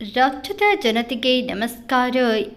ರಾಜ್ಯದ ಜನತೆಗೆ ನಮಸ್ಕಾರ.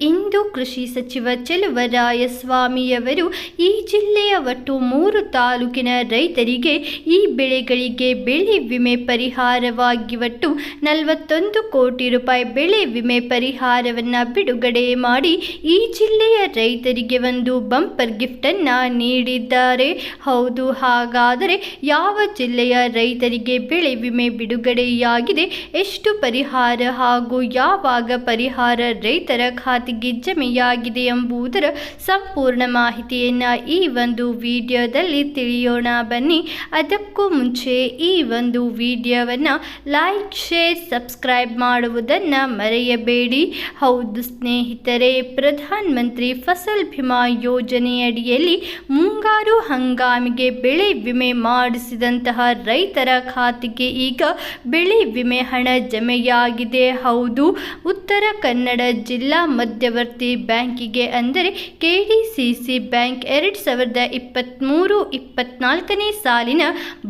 ಇಂದು ಕೃಷಿ ಸಚಿವ ಚೆಲುವರಾಯಸ್ವಾಮಿಯವರು ಈ ಜಿಲ್ಲೆಯ ಒಟ್ಟು ಮೂರು ತಾಲೂಕಿನ ರೈತರಿಗೆ ಈ ಬೆಳೆಗಳಿಗೆ ಬೆಳೆ ವಿಮೆ ಪರಿಹಾರವಾಗಿ ಒಟ್ಟು ನಲವತ್ತೊಂದು ಕೋಟಿ ರೂಪಾಯಿ ಬೆಳೆ ವಿಮೆ ಪರಿಹಾರವನ್ನು ಬಿಡುಗಡೆ ಮಾಡಿ ಈ ಜಿಲ್ಲೆಯ ರೈತರಿಗೆ ಒಂದು ಬಂಪರ್ ಗಿಫ್ಟನ್ನು ನೀಡಿದ್ದಾರೆ. ಹೌದು, ಹಾಗಾದರೆ ಯಾವ ಜಿಲ್ಲೆಯ ರೈತರಿಗೆ ಬೆಳೆ ವಿಮೆ ಬಿಡುಗಡೆಯಾಗಿದೆ? ಎಷ್ಟು ಪರಿಹಾರ ಹಾಗೂ ಯಾವಾಗ ಪರಿಹಾರ ರೈತರ ಖಾತೆಗೆ ಜಮೆಯಾಗಿದೆ ಎಂಬುದರ ಸಂಪೂರ್ಣ ಮಾಹಿತಿಯನ್ನು ಈ ಒಂದು ವಿಡಿಯೋದಲ್ಲಿ ತಿಳಿಯೋಣ. ಬನ್ನಿ, ಅದಕ್ಕೂ ಮುಂಚೆ ಈ ಒಂದು ವಿಡಿಯೋವನ್ನು ಲೈಕ್, ಶೇರ್, ಸಬ್ಸ್ಕ್ರೈಬ್ ಮಾಡುವುದನ್ನು ಮರೆಯಬೇಡಿ. ಹೌದು ಸ್ನೇಹಿತರೆ ಪ್ರಧಾನ ಮಂತ್ರಿ ಫಸಲ್ ಭೀಮಾ ಯೋಜನೆಯಡಿಯಲ್ಲಿ ಮುಂಗಾರು ಹಂಗಾಮಿಗೆ ಬೆಳೆ ವಿಮೆ ಮಾಡಿಸಿದಂತಹ ರೈತರ ಖಾತೆಗೆ ಈಗ ಬೆಳೆ ವಿಮೆ ಹಣ ಜಮೆಯಾಗಿದೆ. ಹೌದು ಉತ್ತರ ಕನ್ನಡ ಜಿಲ್ಲಾ ಮಧ್ಯವರ್ತಿ ಬ್ಯಾಂಕಿಗೆ ಅಂದರೆ K D C C bank ಎರಡು ಸಾವಿರದ ಇಪ್ಪತ್ತ್ಮೂರು ಇಪ್ಪತ್ನಾಲ್ಕನೇ ಸಾಲಿನ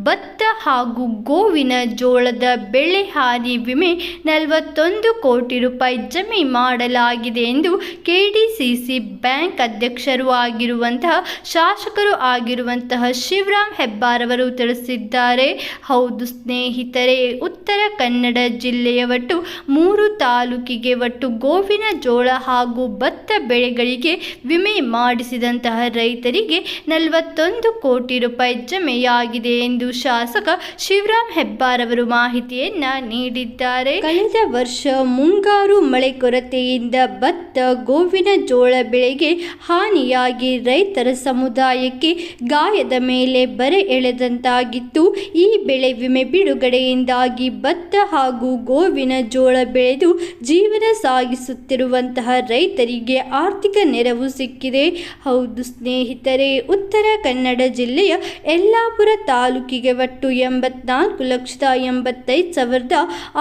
ಭತ್ತ ಹಾಗೂ ಗೋವಿನ ಜೋಳದ ಬೆಳೆ ಹಾನಿ ವಿಮೆ ನಲವತ್ತೊಂದು ಕೋಟಿ ರೂಪಾಯಿ ಜಮೆ ಮಾಡಲಾಗಿದೆ ಎಂದು K D C C bank ಅಧ್ಯಕ್ಷರು ಆಗಿರುವಂತಹ ಶಾಸಕರು ಆಗಿರುವಂತಹ ಶಿವರಾಮ್ ಹೆಬ್ಬಾರವರು ತಿಳಿಸಿದ್ದಾರೆ. ಹೌದು ಸ್ನೇಹಿತರೆ, ಉತ್ತರ ಕನ್ನಡ ಜಿಲ್ಲೆಯ ಒಟ್ಟು ಮೂರು ತಾಲೂಕಿಗೆ ಒಟ್ಟು ಗೋವಿನ ಜೋಳ ಹಾಗೂ ಭತ್ತ ಬೆಳೆಗಳಿಗೆ ವಿಮೆ ಮಾಡಿಸಿದಂತಹ ರೈತರಿಗೆ ನಲವತ್ತೊಂದು ಕೋಟಿ ರೂಪಾಯಿ ಜಮೆಯಾಗಿದೆ ಎಂದು ಶಾಸಕ ಶಿವರಾಮ್ ಹೆಬ್ಬಾರವರು ಮಾಹಿತಿಯನ್ನ ನೀಡಿದ್ದಾರೆ. ಕಳೆದ ವರ್ಷ ಮುಂಗಾರು ಮಳೆ ಕೊರತೆಯಿಂದ ಭತ್ತ, ಗೋವಿನ ಜೋಳ ಬೆಳೆಗೆ ಹಾನಿಯಾಗಿ ರೈತರ ಸಮುದಾಯಕ್ಕೆ ಗಾಯದ ಮೇಲೆ ಬರೆ ಎಳೆದಂತಾಗಿತ್ತು. ಈ ಬೆಳೆ ವಿಮೆ ಬಿಡುಗಡೆಯಿಂದಾಗಿ ಭತ್ತ ಹಾಗೂ ಗೋವಿನ ಜೋಳ ಬೆಳೆದು ಜೀವನ ಸಾಗಿಸುತ್ತಿರುವಂತಹ ರೈತರಿಗೆ ಆರ್ಥಿಕ ನೆರವು ಸಿಕ್ಕಿದೆ. ಹೌದು ಸ್ನೇಹಿತರೆ, ಉತ್ತರ ಕನ್ನಡ ಜಿಲ್ಲೆಯ ಯಲ್ಲಾಪುರ ತಾಲೂಕಿಗೆ ಒಟ್ಟು ಎಂಬತ್ನಾಲ್ಕು ಲಕ್ಷದ ಎಂಬತ್ತೈದು ಸಾವಿರದ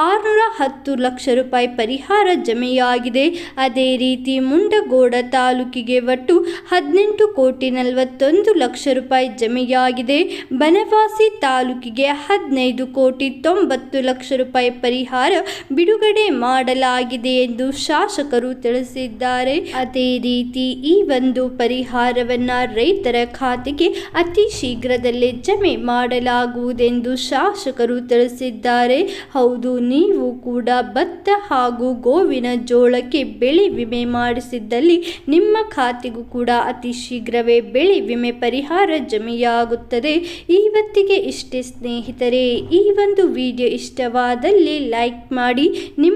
ಆರುನೂರ ಹತ್ತು ಲಕ್ಷ ರೂಪಾಯಿ ಪರಿಹಾರ ಜಮೆಯಾಗಿದೆ. ಅದೇ ರೀತಿ ಮುಂಡಗೋಡ ತಾಲೂಕಿಗೆ ಒಟ್ಟು ಹದಿನೆಂಟು ಕೋಟಿ ನಲವತ್ತೊಂದು ಲಕ್ಷ ರೂಪಾಯಿ ಜಮೆಯಾಗಿದೆ. ಬನವಾಸಿ ತಾಲೂಕಿಗೆ ಹದಿನೈದು ಕೋಟಿ ತೊಂಬತ್ತು ಲಕ್ಷ ರೂಪಾಯಿ ಪರಿಹಾರ ಬಿಡುಗಡೆ ಮಾಡಲಾಗಿದೆ ಎಂದು ಶಾಸಕರು ತಿಳಿಸಿದ್ದಾರೆ. ಅದೇ ರೀತಿ ಈ ಒಂದು ಪರಿಹಾರವನ್ನ ರೈತರ ಖಾತೆಗೆ ಅತಿ ಶೀಘ್ರದಲ್ಲೇ ಜಮೆ ಮಾಡಲಾಗುವುದೆಂದು ಶಾಸಕರು ತಿಳಿಸಿದ್ದಾರೆ. ಹೌದು, ನೀವು ಕೂಡ ಭತ್ತ ಹಾಗೂ ಗೋವಿನ ಜೋಳಕ್ಕೆ ಬೆಳೆ ವಿಮೆ ಮಾಡಿಸಿದ್ದಲ್ಲಿ ನಿಮ್ಮ ಖಾತೆಗೂ ಕೂಡ ಅತಿ ಶೀಘ್ರವೇ ಬೆಳೆ ವಿಮೆ ಪರಿಹಾರ ಜಮೆಯಾಗುತ್ತದೆ. ಇವತ್ತಿಗೆ ಇಷ್ಟೇ ಸ್ನೇಹಿತರೆ, ಈ ಒಂದು ವಿಡಿಯೋ ಇಷ್ಟವಾದಲ್ಲಿ ಲೈಕ್ ಮಾಡಿ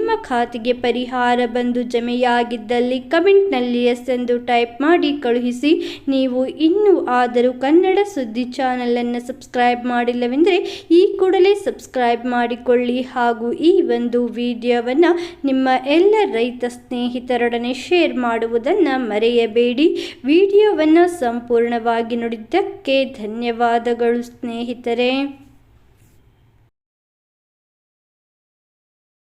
ನಿಮ್ಮ ಖಾತೆಗೆ ಪರಿಹಾರ ಬಂದು ಜಮೆಯಾಗಿದ್ದಲ್ಲಿ ಕಮೆಂಟ್ನಲ್ಲಿ ಎಸ್ ಎಂದು ಟೈಪ್ ಮಾಡಿ ಕಳುಹಿಸಿ. ನೀವು ಇನ್ನೂ ಆದರೂ ಕನ್ನಡ ಸುದ್ದಿ ಚಾನಲನ್ನು ಸಬ್ಸ್ಕ್ರೈಬ್ ಮಾಡಿಲ್ಲವೆಂದರೆ ಈ ಕೂಡಲೇ ಸಬ್ಸ್ಕ್ರೈಬ್ ಮಾಡಿಕೊಳ್ಳಿ ಹಾಗೂ ಈ ಒಂದು ವಿಡಿಯೋವನ್ನು ನಿಮ್ಮ ಎಲ್ಲ ರೈತ ಸ್ನೇಹಿತರೊಡನೆ ಶೇರ್ ಮಾಡುವುದನ್ನು ಮರೆಯಬೇಡಿ. ವಿಡಿಯೋವನ್ನು ಸಂಪೂರ್ಣವಾಗಿ ನೋಡಿದ್ದಕ್ಕೆ ಧನ್ಯವಾದಗಳು ಸ್ನೇಹಿತರೆ.